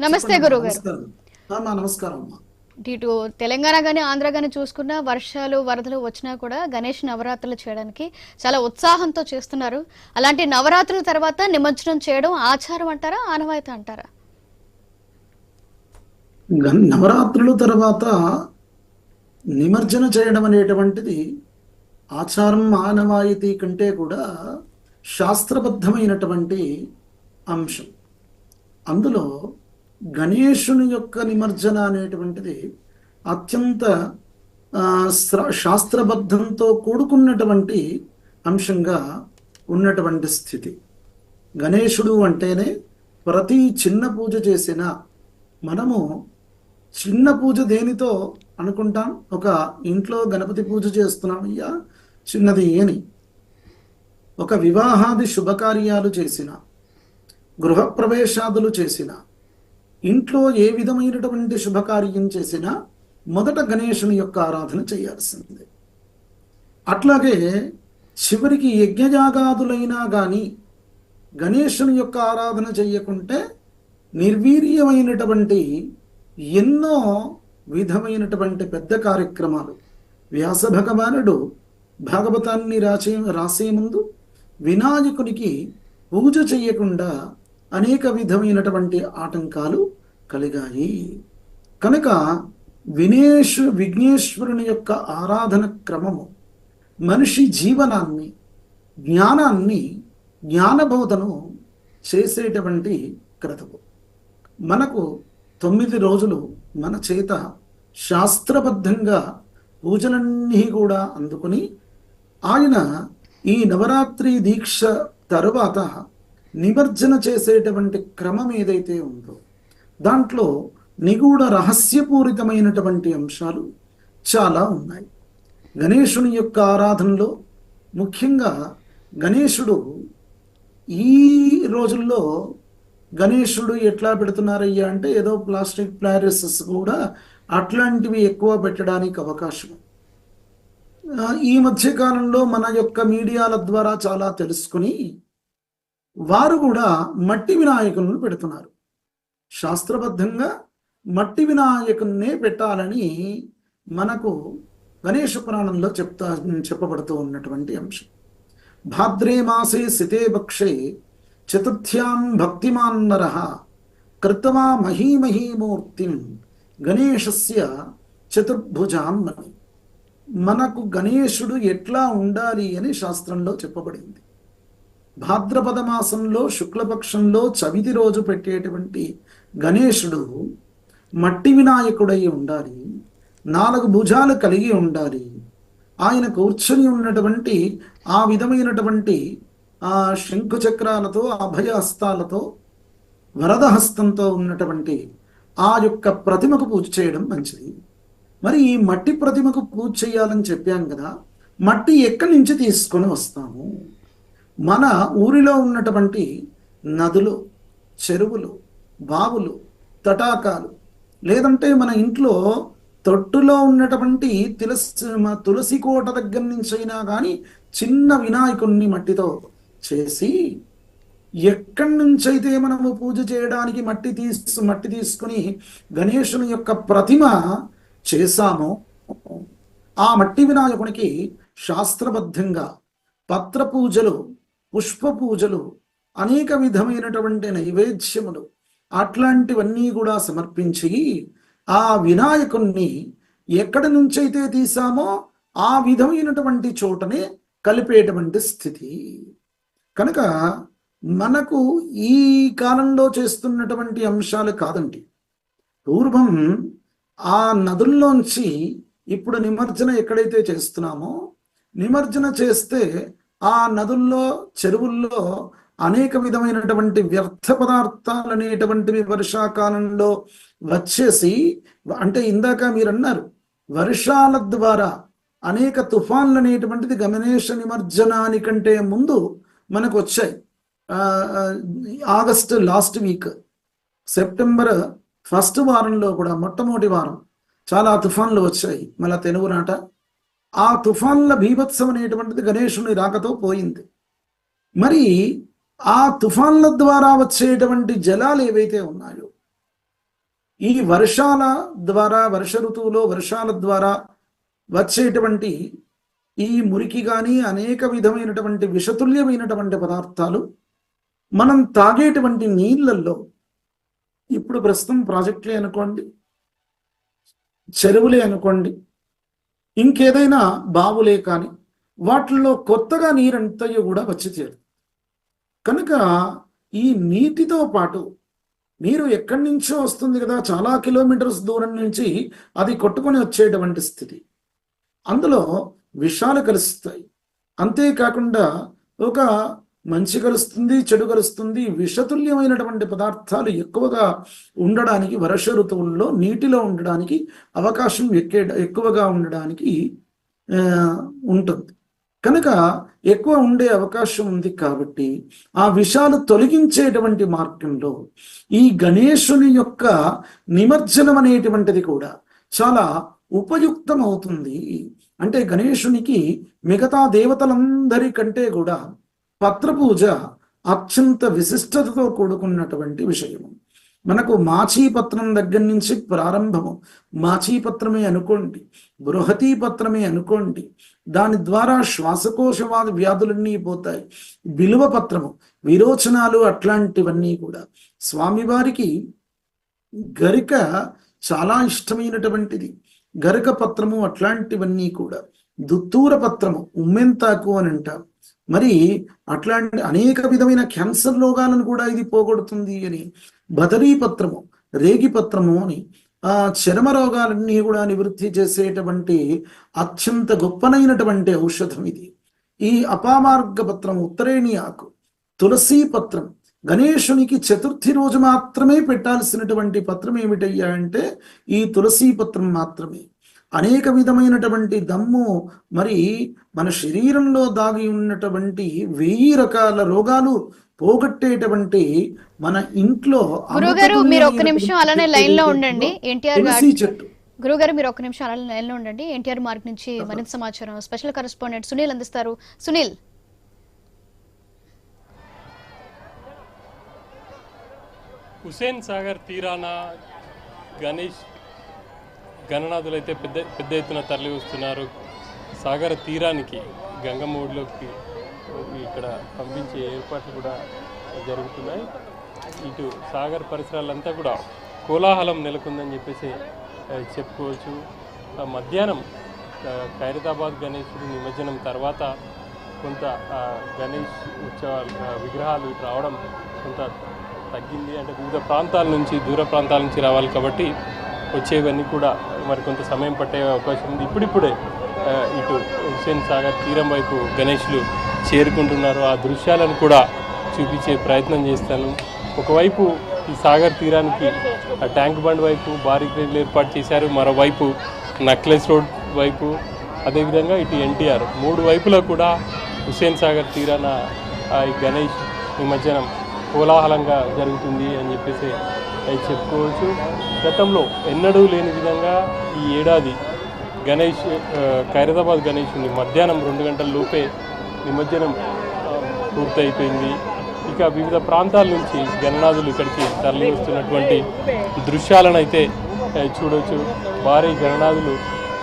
నమస్తే గురువు గారు నమస్కారం. అమ్మా, ఇటు తెలంగాణ కానీ ఆంధ్ర కానీ చూసుకున్నా వర్షాలు వరదలు వచ్చినా కూడా గణేష్ నవరాత్రులు చేయడానికి చాలా ఉత్సాహంతో చేస్తున్నారు. అలాంటి నవరాత్రుల తర్వాత నిమజ్జనం చేయడం ఆచారం అంటారా ఆనవాయితీ అంటారా? నవరాత్రుల తర్వాత నిమజ్జన చేయడం అనేటువంటిది ఆచారం ఆనవాయితీ కంటే కూడా శాస్త్రబద్ధమైనటువంటి అంశం. అందులో గణేశుని యొక్క నిమజ్జన అనేటువంటిది అత్యంత శాస్త్రబద్ధంతో కూడుకున్నటువంటి అంశంగా ఉన్నటువంటి స్థితి. గణేశుడు అంటేనే ప్రతి చిన్న పూజ చేసినా మనము చిన్న పూజ దేనితో అనుకుంటాం? ఒక ఇంట్లో గణపతి పూజ చేస్తున్నామయ్యా చిన్నది అని ఒక వివాహాది శుభకార్యాలు చేసిన గృహప్రవేశాదులు చేసిన ఇంట్లో ఏ విధమైనటువంటి శుభకార్యం చేసినా మొదట గణేశుని యొక్క ఆరాధన చేయాల్సిందే. అట్లాగే చివరికి యజ్ఞయాగాదులైనా కానీ గణేశుని యొక్క ఆరాధన చెయ్యకుంటే నిర్వీర్యమైనటువంటి ఎన్నో విధమైనటువంటి పెద్ద కార్యక్రమాలు. వ్యాస భగవానుడు భాగవతాన్ని రాసే రాసే ముందు వినాయకునికి పూజ చేయకుండా అనేక విధమైనటువంటి ఆటంకాలు కలిగాయి. కనుక వినేష్ విఘ్నేశ్వరుని యొక్క ఆరాధన క్రమము మనిషి జీవనాన్ని జ్ఞానాన్ని జ్ఞానబోధను చేసేటువంటి క్రతువు. మనకు తొమ్మిది రోజులు మన చేత శాస్త్రబద్ధంగా పూజలన్నీ కూడా అందుకుని ఆయన ఈ నవరాత్రి దీక్ష తరువాత నిమజ్జన చేసేటువంటి క్రమం ఏదైతే ఉందో దాంట్లో నిగూఢ రహస్యపూరితమైనటువంటి అంశాలు చాలా ఉన్నాయి. గణేశుని యొక్క ఆరాధనలో ముఖ్యంగా గణేశుడు ఈ రోజుల్లో గణేశుడు ఎట్లా పెడుతున్నారయ్యా అంటే ఏదో ప్లాస్టిక్ ప్లారెసెస్ కూడా అట్లాంటివి ఎక్కువ పెట్టడానికి అవకాశం. ఈ మధ్యకాలంలో మన యొక్క మీడియాల ద్వారా చాలా తెలుసుకుని వారు కూడా మట్టి వినాయకులను పెడుతున్నారు. శాస్త్రబద్ధంగా మట్టి వినాయకున్నే పెట్టాలని మనకు గణేష పురాణంలో చెప్తా చెప్పబడుతూ ఉన్నటువంటి అంశం. భాద్రే మాసే సితే భక్షే చతుర్థ్యాం భక్తిమాన్నర కృతవా కృత్వా మహీమహీమూర్తిం గణేశస్య చతుర్భుజాం మనకు గణేశుడు ఎట్లా ఉండాలి అని శాస్త్రంలో చెప్పబడింది. భాద్రపద మాసంలో శుక్లపక్షంలో చవితి రోజు పెట్టేటువంటి గణేశుడు మట్టి వినాయకుడై ఉండాలి నాలుగు భుజాలు కలిగి ఉండాలి. ఆయన కూర్చొని ఉన్నటువంటి ఆ విధమైనటువంటి ఆ శంకు చక్రాలతో అభయ హస్తాలతో వరద హస్తంతో ఉన్నటువంటి ఆ యొక్క ప్రతిమకు పూజ చేయడం మంచిది. మరి ఈ మట్టి ప్రతిమకు పూజ చేయాలని చెప్పాం కదా మట్టి ఎక్కడి నుంచి తీసుకొని వస్తాము? మన ఊరిలో ఉన్నటువంటి నదులు చెరువులు బావులు తటాకాలు లేదంటే మన ఇంట్లో తొట్టులో ఉన్నటువంటి తులసి తులసి కోట దగ్గర నుంచైనా కానీ చిన్న వినాయకుణ్ణి మట్టితో చేసి ఎక్కడి నుంచైతే మనము పూజ చేయడానికి మట్టి తీసు మట్టి తీసుకుని గణేశుని యొక్క ప్రతిమ చేశామో ఆ మట్టి వినాయకునికి శాస్త్రబద్ధంగా పత్ర పూజలు పుష్ప పూజలు అనేక విధమైనటువంటి నైవేద్యములు అట్లాంటివన్నీ కూడా సమర్పించి ఆ వినాయకుణ్ణి ఎక్కడి నుంచైతే తీసామో ఆ విధమైనటువంటి చోటనే కలిపేటువంటి స్థితి. కనుక మనకు ఈ కాలంలో చేస్తున్నటువంటి అంశాలు కాదండి. పూర్వం ఆ నదుల్లోంచి ఇప్పుడు నిమజ్జన ఎక్కడైతే చేస్తున్నామో నిమజ్జన చేస్తే ఆ నదుల్లో చెరువుల్లో అనేక విధమైనటువంటి వ్యర్థ పదార్థాలు అనేటువంటివి వర్షాకాలంలో వచ్చేసి అంటే ఇందాక మీరు అన్నారు వర్షాల ద్వారా అనేక తుఫాన్లు అనేటువంటిది గమనేష నిమజ్జనానికంటే ముందు మనకు వచ్చాయి. August last week September first వారంలో కూడా మొట్టమొదటి వారం చాలా తుఫాన్లు వచ్చాయి. మళ్ళా తెలుగు నాట ఆ తుఫాన్ల భీభత్సం అనేటువంటిది గణేశుని రాకతో పోయింది. మరి ఆ తుఫాన్ల ద్వారా వచ్చేటువంటి జలాలు ఏవైతే ఉన్నాయో ఈ వర్షాల ద్వారా వర్ష ఋతువులో వర్షాల ద్వారా వచ్చేటువంటి ఈ మురికి కానీ అనేక విధమైనటువంటి విషతుల్యమైనటువంటి పదార్థాలు మనం తాగేటువంటి నీళ్ళల్లో ఇప్పుడు ప్రస్తుతం ప్రాజెక్టులే అనుకోండి చెరువులే అనుకోండి ఇంకేదైనా బావులే కానీ వాటిల్లో కొత్తగా నీరంతయు కూడా వచ్చి చేరు. కనుక ఈ నీటితో పాటు నీరు ఎక్కడి నుంచో వస్తుంది కదా చాలా కిలోమీటర్స్ దూరం నుంచి అది కొట్టుకొని వచ్చేటువంటి స్థితి. అందులో విషాలు కలుస్తాయి. అంతేకాకుండా ఒక మంచి కలుస్తుంది చెడు కలుస్తుంది విషతుల్యమైనటువంటి పదార్థాలు ఎక్కువగా ఉండడానికి వర్ష ఋతువుల్లో నీటిలో ఉండడానికి అవకాశం ఎక్కే ఎక్కువగా ఉండడానికి ఉంటుంది. కనుక ఎక్కువ ఉండే అవకాశం ఉంది కాబట్టి ఆ విషాలు తొలగించేటువంటి మార్గంలో ఈ గణేశుని యొక్క నిమజ్జనం అనేటువంటిది కూడా చాలా ఉపయుక్తం అవుతుంది అంటే గణేశునికి మిగతా దేవతలందరికంటే కూడా పత్రపూజ అత్యంత విశిష్టతతో కూడుకున్నటువంటి విషయము. మనకు మాచీపత్రం దగ్గర నుంచి ప్రారంభము. మాచీపత్రమే అనుకోండి బృహతీ పత్రమే అనుకోండి దాని ద్వారా శ్వాసకోశవాద వ్యాధులన్నీ పోతాయి. విలువ పత్రము విరోచనాలు అట్లాంటివన్నీ కూడా. స్వామివారికి గరిక చాలా ఇష్టమైనటువంటిది. గరిక పత్రము అట్లాంటివన్నీ కూడా. దుత్తూర పత్రము ఉమ్మెంతాకు అని అంటాం మరి అట్లాంటి అనేక విధమైన క్యాన్సర్ రోగాలను కూడా ఇది పోగొడుతుంది అని బదరీ పత్రము రేగి పత్రము అని ఆ చర్మ రోగాలన్నీ కూడా నివృత్తి చేసేటువంటి అత్యంత గొప్పనైనటువంటి ఔషధం ఇది. ఈ అపామార్గ పత్రం ఉత్తరేణి ఆకు తులసి పత్రం గణేశునికి చతుర్థి రోజు మాత్రమే పెట్టాల్సినటువంటి పత్రం ఏమిటయ్యా అంటే ఈ తులసి పత్రం మాత్రమే. అనేక విధమైనటువంటి దమ్ము మరి మన శరీరంలో దాగి ఉన్నటువంటి వెయ్యి రకాల రోగాలు పోగొట్టేటువంటి మన ఇంట్లో గురుగారు మీరు ఒక్క నిమిషం అలానే లైన్లో ఉండండి. ఎన్టీఆర్ చెట్టు. గురుగారు మీరు ఒక్క నిమిషం అలానే లైన్లో ఉండండి. ఎన్టీఆర్ మార్క్ నుంచి మరింత సమాచారం. స్పెషల్ కరెస్పాండెంట్ సునీల్ అందిస్తారు. సునీల్. హుసేన్ సాగర్ తీరాన గణేష్ గణనాథులు అయితే పెద్ద పెద్ద ఎత్తున తరలి వస్తున్నారు సాగర తీరానికి గంగమ్మడిలోకి ఇక్కడ పంపించే ఏర్పాట్లు కూడా జరుగుతున్నాయి. ఇటు సాగర్ పరిసరాలంతా కూడా కోలాహలం నెలకొందని చెప్పేసి చెప్పుకోవచ్చు. మధ్యాహ్నం ఖైరతాబాద్ గణేశుడు నిమజ్జనం తర్వాత కొంత గణేష్ ఉత్సవాలు విగ్రహాలు ఇటు రావడం కొంత తగ్గింది. అంటే వివిధ ప్రాంతాల నుంచి దూర ప్రాంతాల నుంచి రావాలి కాబట్టి వచ్చేవన్నీ కూడా మరి కొంత సమయం పట్టే అవకాశం ఉంది. ఇప్పుడిప్పుడే ఇటు హుస్సేన్ సాగర్ తీరం వైపు గణేష్లు చేరుకుంటున్నారు. ఆ దృశ్యాలను కూడా చూపించే ప్రయత్నం చేస్తాను. ఒకవైపు ఈ సాగర్ తీరానికి ఆ ట్యాంక్ బండ్ వైపు భారీ క్రేన్లు ఏర్పాటు చేశారు. మరోవైపు నక్లెస్ రోడ్ వైపు అదేవిధంగా ఇటు ఎన్టీఆర్. మూడు వైపులా కూడా హుస్సేన్ సాగర్ తీరాన ఈ గణేష్ నిమజ్జనం కోలాహలంగా జరుగుతుంది అని చెప్పేసి అది చెప్పుకోవచ్చు. గతంలో ఎన్నడూ లేని విధంగా ఈ ఏడాది గణేష్ ఖైరదాబాద్ గణేషుని మధ్యాహ్నం రెండు గంటల లోపే నిమజ్జనం పూర్తయిపోయింది. ఇక వివిధ ప్రాంతాల నుంచి గణనాథులు ఇక్కడికి తరలి వస్తున్నటువంటి దృశ్యాలను అయితే చూడవచ్చు భారీ గణనాథులు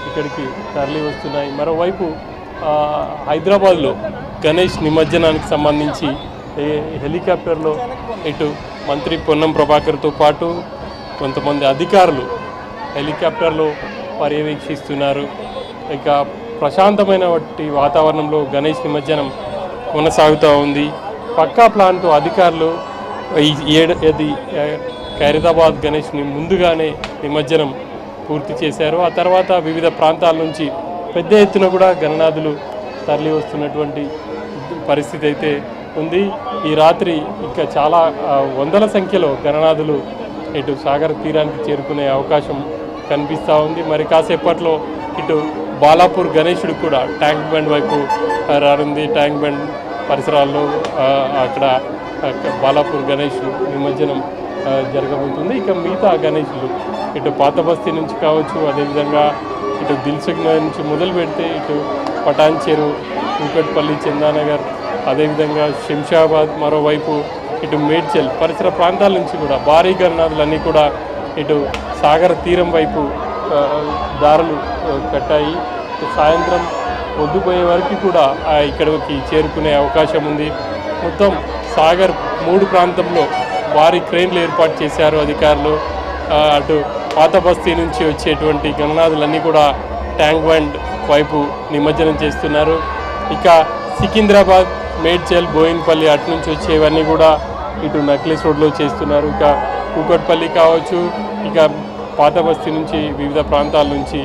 ఇక్కడికి తరలి వస్తున్నాయి మరోవైపు హైదరాబాద్లో గణేష్ నిమజ్జనానికి సంబంధించి హెలికాప్టర్లో ఇటు మంత్రి పొన్నం ప్రభాకర్తో పాటు కొంతమంది అధికారులు హెలికాప్టర్లో పర్యవేక్షిస్తున్నారు. ఇక ప్రశాంతమైన వాతావరణంలో గణేష్ నిమజ్జనం కొనసాగుతూ ఉంది. పక్కా ప్లాన్తో అధికారులు ఈ ఏది ఖైరదాబాద్ గణేష్ని ముందుగానే నిమజ్జనం పూర్తి చేశారు. ఆ తర్వాత వివిధ ప్రాంతాల నుంచి పెద్ద ఎత్తున కూడా గణనాథులు తరలి వస్తున్నటువంటి పరిస్థితి అయితే ఉంది. ఈ రాత్రి ఇంకా చాలా వందల సంఖ్యలో గణనాథులు ఇటు సాగర్ తీరానికి చేరుకునే అవకాశం కనిపిస్తూ ఉంది. మరి కాసేపట్లో ఇటు బాలాపూర్ గణేశుడు కూడా ట్యాంక్ బండ్ వైపు రానుంది. ట్యాంక్ బండ్ పరిసరాల్లో అక్కడ బాలాపూర్ గణేష్ నిమజ్జనం జరగబోతుంది. ఇక మిగతా గణేషులు ఇటు పాత బస్తీ నుంచి కావచ్చు అదేవిధంగా ఇటు దిల్సుఖ్ నుంచి మొదలు పెడితే ఇటు పటాన్ చెరువు కూకట్పల్లి చందానగర్ అదేవిధంగా శంషాబాద్ మరోవైపు ఇటు మేడ్చల్ పరిసర ప్రాంతాల నుంచి కూడా భారీ గణనాథులన్నీ కూడా ఇటు సాగర తీరం వైపు దారులు కట్టాయి. సాయంత్రం పొద్దుపోయే వరకు కూడా ఇక్కడికి చేరుకునే అవకాశం ఉంది. మొత్తం సాగర్ మూడు ప్రాంతంలో భారీ క్రెయిన్లు ఏర్పాటు చేశారు అధికారులు. అటు పాత బస్తీ నుంచి వచ్చేటువంటి గణనాథులన్నీ కూడా ట్యాంక్ బండ్ వైపు నిమజ్జనం చేస్తున్నారు. ఇక సికింద్రాబాద్ మేడ్చల్ బోయిన్పల్లి అటు నుంచి వచ్చేవన్నీ కూడా ఇటు నక్లెస్ రోడ్లో చేస్తున్నారు. ఇక కూకట్పల్లి కావచ్చు ఇక పాత బస్తీ నుంచి వివిధ ప్రాంతాల నుంచి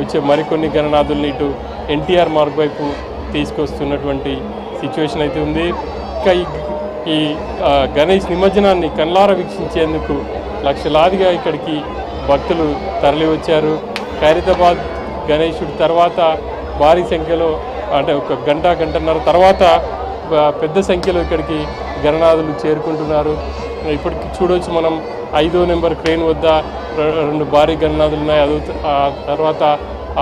వచ్చే మరికొన్ని గణనాథుల్ని ఇటు ఎన్టీఆర్ మార్గ్ వైపు తీసుకొస్తున్నటువంటి సిచ్యువేషన్ అయితే ఉంది. ఇక ఈ ఈ గణేష్ నిమజ్జనాన్ని కళ్ళారా వీక్షించేందుకు లక్షలాదిగా ఇక్కడికి భక్తులు తరలి వచ్చారు ఖైరతాబాద్ గణేశుడి తర్వాత భారీ సంఖ్యలో అంటే ఒక గంట గంటన్నర తర్వాత పెద్ద సంఖ్యలో ఇక్కడికి గణనాథులు చేరుకుంటున్నారు. ఇప్పటికి చూడవచ్చు మనం ఐదో నెంబర్ క్రెయిన్ వద్ద రెండు భారీ గణనాథులు ఉన్నాయి. అదో తర్వాత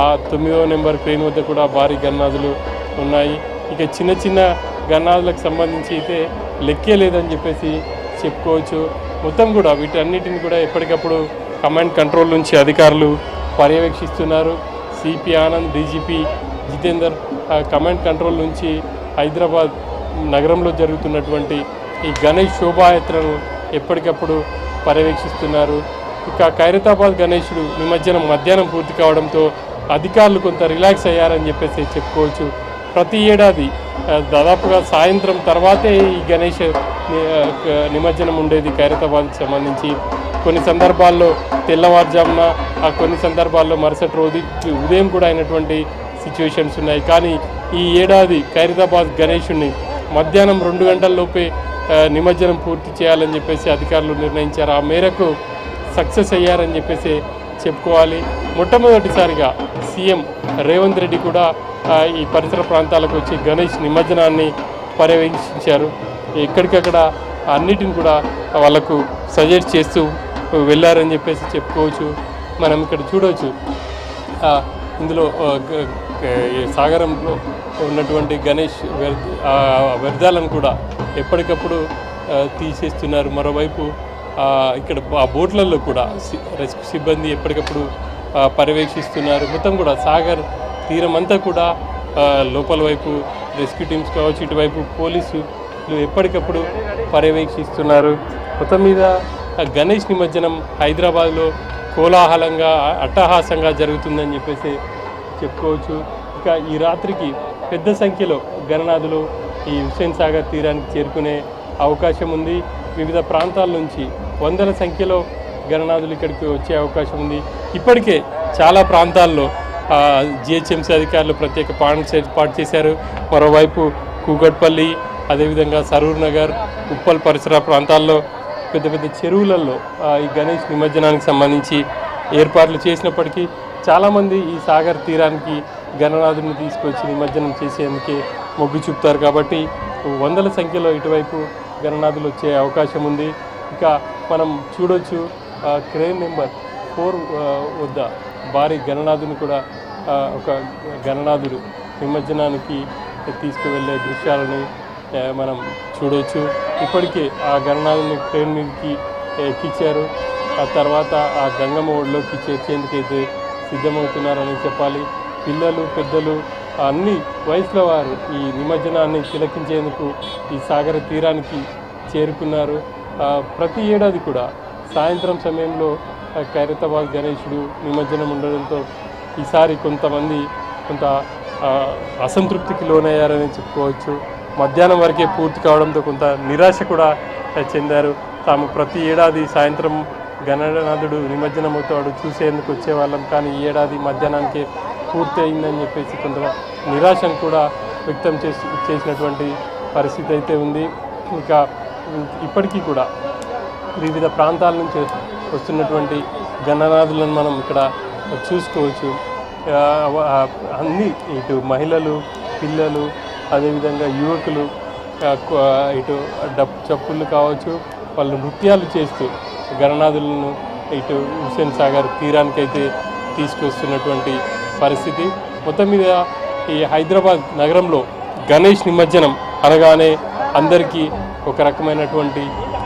ఆ తొమ్మిదో నెంబర్ క్రెయిన్ వద్ద కూడా భారీ గణనాథులు ఉన్నాయి. ఇక చిన్న చిన్న గణనాథులకు సంబంధించి అయితే లెక్కే లేదని చెప్పేసి చెప్పుకోవచ్చు. మొత్తం కూడా వీటన్నిటిని కూడా ఎప్పటికప్పుడు కమాండ్ కంట్రోల్ నుంచి అధికారులు పర్యవేక్షిస్తున్నారు. సిపి ఆనంద్ డీజీపీ జితేందర్ ఆ కమాండ్ కంట్రోల్ నుంచి హైదరాబాద్ నగరంలో జరుగుతున్నటువంటి ఈ గణేష్ శోభాయాత్రను ఎప్పటికప్పుడు పర్యవేక్షిస్తున్నారు. ఇక ఖైరతాబాద్ గణేషుడు నిమజ్జనం మధ్యాహ్నం పూర్తి కావడంతో అధికారులు కొంత రిలాక్స్ అయ్యారని చెప్పేసి చెప్పుకోవచ్చు. ప్రతి ఏడాది దాదాపుగా సాయంత్రం తర్వాతే ఈ గణేష్ నిమజ్జనం ఉండేది ఖైరతాబాద్కి సంబంధించి. కొన్ని సందర్భాల్లో తెల్లవారుజామున ఆ కొన్ని సందర్భాల్లో మరుసటి రోజు ఉదయం కూడా అయినటువంటి సిచ్యువేషన్స్ ఉన్నాయి. కానీ ఈ ఏడాది ఖైరతాబాద్ గణేషుణ్ణి మధ్యాహ్నం రెండు గంటల లోపే నిమజ్జనం పూర్తి చేయాలని చెప్పేసి అధికారులు నిర్ణయించారు. ఆ మేరకు సక్సెస్ అయ్యారని చెప్పేసి చెప్పుకోవాలి. మొట్టమొదటిసారిగా సీఎం రేవంత్ రెడ్డి కూడా ఈ పరిసర ప్రాంతాలకు వచ్చి గణేష్ నిమజ్జనాన్ని పర్యవేక్షించారు. ఎక్కడికక్కడ అన్నిటిని కూడా వాళ్ళకు సజెస్ట్ చేస్తూ వెళ్ళారని చెప్పేసి చెప్పుకోవచ్చు. మనం ఇక్కడ చూడవచ్చు. ఇందులో ఈ సాగరంలో ఉన్నటువంటి గణేష్ వ్యర్థాలను కూడా ఎప్పటికప్పుడు తీసేస్తున్నారు. మరోవైపు ఇక్కడ ఆ బోట్లలో కూడా రెస్క్యూ సిబ్బంది ఎప్పటికప్పుడు పర్యవేక్షిస్తున్నారు. మొత్తం కూడా సాగర్ తీరం అంతా కూడా లోపల వైపు రెస్క్యూ టీమ్స్ కావచ్చు ఇటువైపు పోలీసులు ఎప్పటికప్పుడు పర్యవేక్షిస్తున్నారు. మొత్తం మీద గణేష్ నిమజ్జనం హైదరాబాద్లో కోలాహలంగా అట్టహాసంగా జరుగుతుందని చెప్పేసి చెప్పుకోవచ్చు. ఇక ఈ రాత్రికి పెద్ద సంఖ్యలో గణనాథులు ఈ హుస్సేన్ సాగర్ తీరానికి చేరుకునే అవకాశం ఉంది. వివిధ ప్రాంతాల నుంచి వందల సంఖ్యలో గణనాథులు ఇక్కడికి వచ్చే అవకాశం ఉంది. ఇప్పటికే చాలా ప్రాంతాల్లో జిహెచ్ఎంసీ అధికారులు ప్రత్యేక పాయింట్స్ ఏర్పాటు చేశారు. మరోవైపు కూకట్పల్లి అదేవిధంగా సరూర్ నగర్ ఉప్పల్ పరిసర ప్రాంతాల్లో పెద్ద పెద్ద చెరువులలో ఈ గణేష్ నిమజ్జనానికి సంబంధించి ఏర్పాట్లు చేసినప్పటికీ చాలామంది ఈ సాగర్ తీరానికి గణనాథుని తీసుకొచ్చి నిమజ్జనం చేసేందుకే మొగ్గు చూపుతారు కాబట్టి వందల సంఖ్యలో ఇటువైపు గణనాథులు వచ్చే అవకాశం ఉంది. ఇక మనం చూడొచ్చు ఆ, క్రేన్ నెంబర్ ఫోర్ వద్ద భారీ గణనాథుని కూడా ఒక గణనాథుడు నిమజ్జనానికి తీసుకువెళ్ళే దృశ్యాలని మనం చూడవచ్చు ఇప్పటికే ఆ గణనాథుని ట్రైన్ మీదకి ఎక్కించారు ఆ తర్వాత ఆ గంగమ్మ ఒడిలోకి చేర్చేందుకైతే సిద్ధమవుతున్నారని చెప్పాలి. పిల్లలు పెద్దలు అన్ని వయసుల వారు ఈ నిమజ్జనాన్ని తిలకించేందుకు ఈ సాగర తీరానికి చేరుకున్నారు. ప్రతి ఏడాది కూడా సాయంత్రం సమయంలో ఆ, ఖైరతాబాద్ గణేశుడు నిమజ్జనం ఉండడంతో ఈసారి కొంతమంది కొంత అసంతృప్తికి లోనయ్యారని చెప్పుకోవచ్చు. మధ్యాహ్నం వరకే పూర్తి కావడంతో కొంత నిరాశ కూడా చెందారు. తాము ప్రతి ఏడాది సాయంత్రం గణనాథుడు నిమజ్జనమవుతాడు చూసేందుకు వచ్చేవాళ్ళం. కానీ ఈ ఏడాది మధ్యాహ్నానికి పూర్తి అయిందని చెప్పేసి కొంత నిరాశను కూడా వ్యక్తం చేసి చేసినటువంటి పరిస్థితి అయితే ఉంది. ఇంకా ఇప్పటికీ కూడా వివిధ ప్రాంతాల నుంచి వస్తున్నటువంటి గణనాథులను మనం ఇక్కడ చూసుకోవచ్చు. అన్ని ఇటు మహిళలు పిల్లలు అదేవిధంగా యువకులు ఇటు డప్ చప్పుళ్ళు కావచ్చు వాళ్ళు నృత్యాలు చేస్తూ గణనాథులను ఇటు హుస్సేన్ సాగర్ తీరానికైతే తీసుకొస్తున్నటువంటి పరిస్థితి. మొత్తం మీద ఈ హైదరాబాద్ నగరంలో గణేష్ నిమజ్జనం అనగానే అందరికీ ఒక రకమైనటువంటి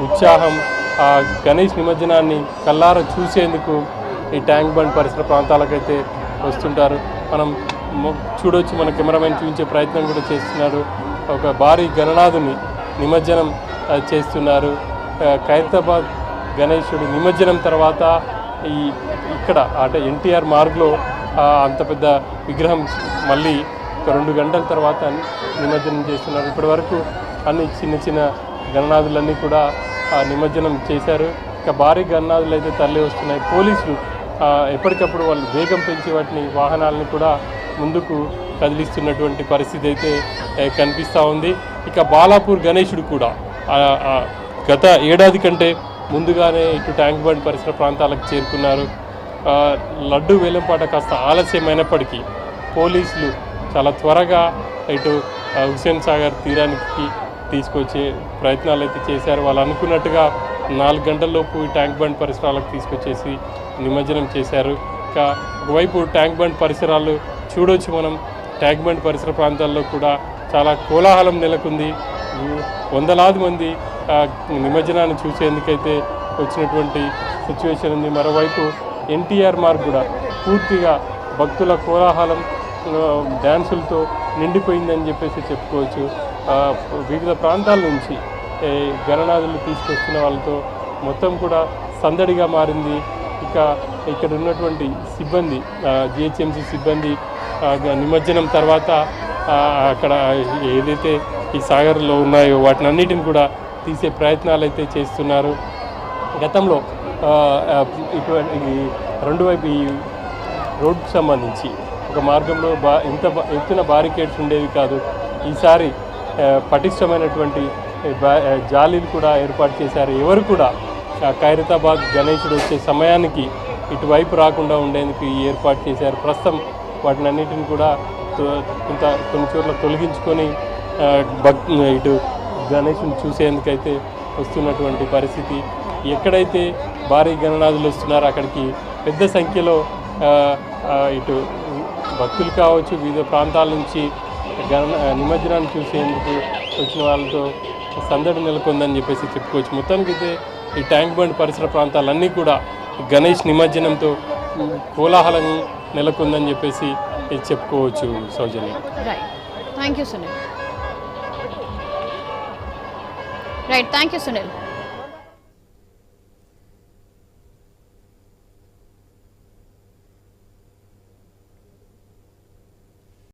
ఉత్సాహం. ఆ గణేష్ నిమజ్జనాన్ని కల్లార చూసేందుకు ఈ ట్యాంక్ బండ్ పరిసర ప్రాంతాలకైతే వస్తుంటారు. మనం చూడొచ్చు మన కెమెరామెన్ చూపించే ప్రయత్నం కూడా చేస్తున్నారు ఒక భారీ గణనాథుని నిమజ్జనం చేస్తున్నారు. ఖైరతాబాద్ గణేశుడు నిమజ్జనం తర్వాత ఈ ఇక్కడ అంటే ఎన్టీఆర్ మార్గ్లో అంత పెద్ద విగ్రహం మళ్ళీ ఒక రెండు గంటల తర్వాత నిమజ్జనం చేస్తున్నారు. ఇప్పటి వరకు అన్ని చిన్న చిన్న గణనాథులన్నీ కూడా నిమజ్జనం చేశారు. ఇక భారీ గణనాథులు అయితే తరలి వస్తున్నాయి. పోలీసులు ఎప్పటికప్పుడు వాళ్ళు వేగం పెంచి వాటిని వాహనాలని కూడా ముందుకు కదిలిస్తున్నటువంటి పరిస్థితి అయితే కనిపిస్తూ ఉంది. ఇక బాలాపూర్ గణేశుడు కూడా గత ఏడాది కంటే ముందుగానే ఇటు ట్యాంక్ బండ్ పరిసర ప్రాంతాలకు చేరుకున్నారు. లడ్డు వేలంపాట కాస్త ఆలస్యమైనప్పటికీ పోలీసులు చాలా త్వరగా ఇటు హుసేన్ హుస్సేన్ సాగర్ తీరానికి తీసుకొచ్చే ప్రయత్నాలు అయితే చేశారు. వాళ్ళు అనుకున్నట్టుగా నాలుగు గంటల్లోపు ఈ ట్యాంక్ బండ్ పరిసరాలకు తీసుకొచ్చేసి నిమజ్జనం చేశారు. ఇంకా ఒకవైపు ట్యాంక్ బండ్ పరిసరాలు చూడొచ్చు మనం. ట్యాంక్ బండ్ పరిసర ప్రాంతాల్లో కూడా చాలా కోలాహలం నెలకొంది. వందలాది మంది నిమజ్జనాన్ని చూసేందుకైతే వచ్చినటువంటి సిచ్యువేషన్ ఉంది. మరోవైపు ఎన్టీఆర్ మార్గ్ కూడా పూర్తిగా భక్తుల కోలాహలం డ్యాన్సులతో నిండిపోయిందని చెప్పేసి చెప్పుకోవచ్చు. వివిధ ప్రాంతాల నుంచి గణనాథులు తీసుకొస్తున్న వాళ్ళతో మొత్తం కూడా సందడిగా మారింది. ఇక ఇక్కడ ఉన్నటువంటి సిబ్బంది జిహెచ్ఎంసీ సిబ్బంది నిమజ్జనం తర్వాత అక్కడ ఏదైతే ఈ సాగర్లో ఉన్నాయో వాటిని అన్నిటిని కూడా తీసే ప్రయత్నాలు అయితే చేస్తున్నారు. గతంలో ఇటువంటి ఈ రెండు వైపు ఈ రోడ్కు సంబంధించి ఒక మార్గంలో బా ఇంత ఎత్తున బారికేడ్స్ ఉండేవి కాదు. ఈసారి పటిష్టమైనటువంటి జాలీలు కూడా ఏర్పాటు చేశారు. ఎవరు కూడా ఖైరతాబాద్ గణేశుడు వచ్చే సమయానికి ఇటువైపు రాకుండా ఉండేందుకు ఏర్పాటు చేశారు. ప్రస్తుతం వాటిని అన్నింటిని కూడా కొంత కొన్ని చోట్ల తొలగించుకొని భక్ ఇటు గణేషుని చూసేందుకైతే వస్తున్నటువంటి పరిస్థితి. ఎక్కడైతే భారీ గణనాథులు వస్తున్నారో అక్కడికి పెద్ద సంఖ్యలో ఇటు భక్తులు కావచ్చు వివిధ ప్రాంతాల నుంచి గణ నిమజ్జనాన్ని చూసేందుకు వచ్చిన వాళ్ళతో సందడి నెలకొందని చెప్పేసి చెప్పుకోవచ్చు. మొత్తానికైతే ఈ ట్యాంక్ బండ్ పరిసర ప్రాంతాలన్నీ కూడా గణేష్ నిమజ్జనంతో కోలాహలం నెలకొందని చెప్పేసి చెప్పుకోవచ్చు Soujanya. Thank you Sunil right thank you Sunil